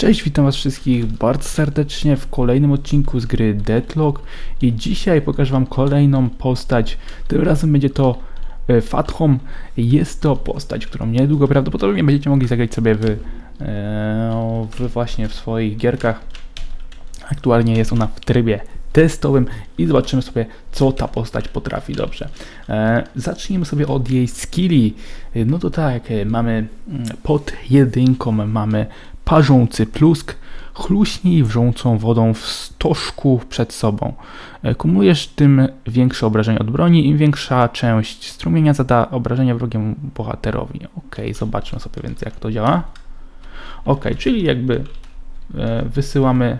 Cześć, witam was wszystkich bardzo serdecznie w kolejnym odcinku z gry Deadlock i dzisiaj pokażę wam kolejną postać, tym razem będzie to e, Fathom. Jest to postać, którą niedługo prawdopodobnie będziecie mogli zagrać sobie w, e, w właśnie w swoich gierkach. Aktualnie jest ona w trybie testowym i zobaczymy sobie, co ta postać potrafi dobrze. E, zacznijmy sobie od jej skilli. No to tak, mamy mm, pod jedynką mamy parzący plusk, chluśnij wrzącą wodą w stożku przed sobą. E, Kumulujesz tym większe obrażenie od broni, im większa część strumienia zada obrażenia wrogiemu bohaterowi. Ok, zobaczmy sobie więc jak to działa. Ok, czyli jakby e, wysyłamy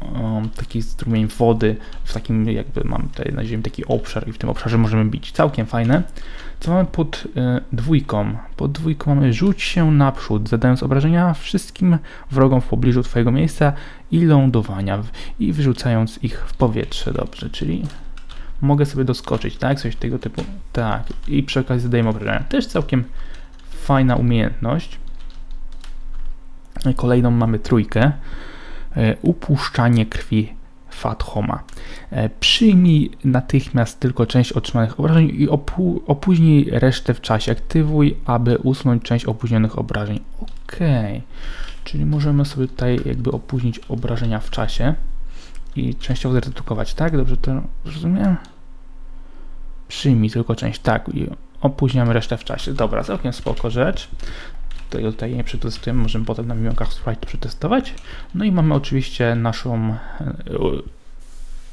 um, taki strumień wody w takim jakby mam tutaj na ziemi taki obszar i w tym obszarze możemy bić. Całkiem fajne. Co mamy pod e, dwójką? Pod dwójką mamy rzuć się naprzód, zadając obrażenia wszystkim wrogom w pobliżu twojego miejsca i lądowania i wyrzucając ich w powietrze. Dobrze, czyli mogę sobie doskoczyć, tak? Coś tego typu. Tak. I przy okazji zadajemy obrażenia. Też całkiem fajna umiejętność. Kolejną mamy trójkę. E, upuszczanie krwi Fathoma. E, Przyjmij natychmiast tylko część otrzymanych obrażeń i opóźnij resztę w czasie. Aktywuj, aby usunąć część opóźnionych obrażeń. Ok. Czyli możemy sobie tutaj jakby opóźnić obrażenia w czasie i częściowo zredukować, tak? Dobrze to rozumiem? Przyjmij tylko część, tak. I opóźniamy resztę w czasie. Dobra, całkiem spoko rzecz. Tutaj, tutaj nie przetestujemy, możemy potem na milionkach Sprite przetestować. No i mamy oczywiście naszą e,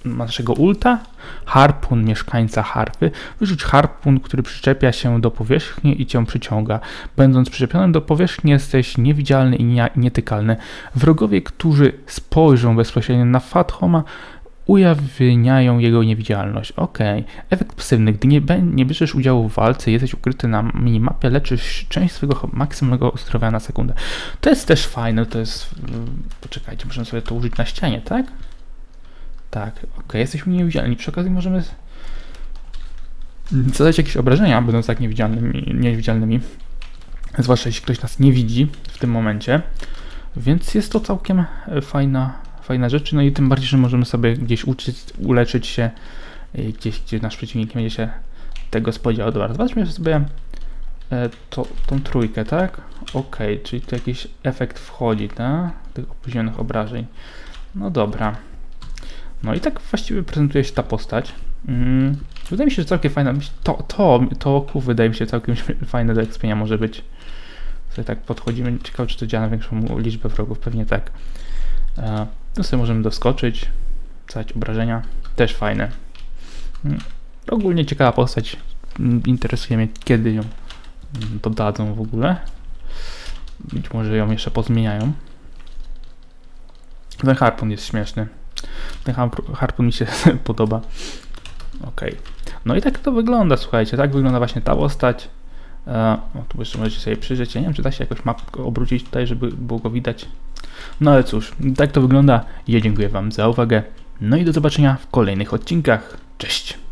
naszego ulta, harpun mieszkańca harpy. Wyrzuć harpun, który przyczepia się do powierzchni i cię przyciąga. Będąc przyczepionym do powierzchni jesteś niewidzialny i nie, nietykalny. Wrogowie, którzy spojrzą bezpośrednio na Fathoma, ujawniają jego niewidzialność. Ok. Efekt pasywny. Gdy nie, nie bierzesz udziału w walce, jesteś ukryty na minimapie, leczysz część swojego maksymalnego zdrowia na sekundę. To jest też fajne, to jest... mm, Poczekajcie, możemy sobie to użyć na ścianie, tak? Tak, ok, jesteśmy niewidzialni. Przy okazji możemy zadać jakieś obrażenia, będąc tak niewidzialnymi, niewidzialnymi. Zwłaszcza jeśli ktoś nas nie widzi w tym momencie. Więc jest to całkiem fajna, fajna rzecz. No i tym bardziej, że możemy sobie gdzieś uczyć, uleczyć się e, gdzieś, gdzie nasz przeciwnik nie będzie się tego spodziewał. Dobra, zobaczmy sobie e, to, tą trójkę, tak? Ok, czyli tu jakiś efekt wchodzi, tak? Tych opóźnionych obrażeń. No dobra. No i tak właściwie prezentuje się ta postać. Mm, wydaje mi się, że całkiem fajna. To, to, to oku wydaje mi się całkiem fajne do ekspienia może być. Sobie tak podchodzimy. Ciekawe, czy to działa na większą liczbę wrogów. Pewnie tak. E, tu sobie możemy doskoczyć, zadać obrażenia. Też fajne. Mm, ogólnie ciekawa postać. Mm, Interesuje mnie, kiedy ją mm, dodadzą w ogóle. Być może ją jeszcze pozmieniają. Ten harpun jest śmieszny. Ten harp- harpun mi się podoba. Ok. No i tak to wygląda, słuchajcie. Tak wygląda właśnie ta postać. E, o, tu jeszcze możecie sobie przyjrzeć. Ja nie wiem, czy da się jakoś mapkę obrócić tutaj, żeby było go widać. No ale cóż, tak to wygląda. Ja dziękuję Wam za uwagę. No i do zobaczenia w kolejnych odcinkach. Cześć!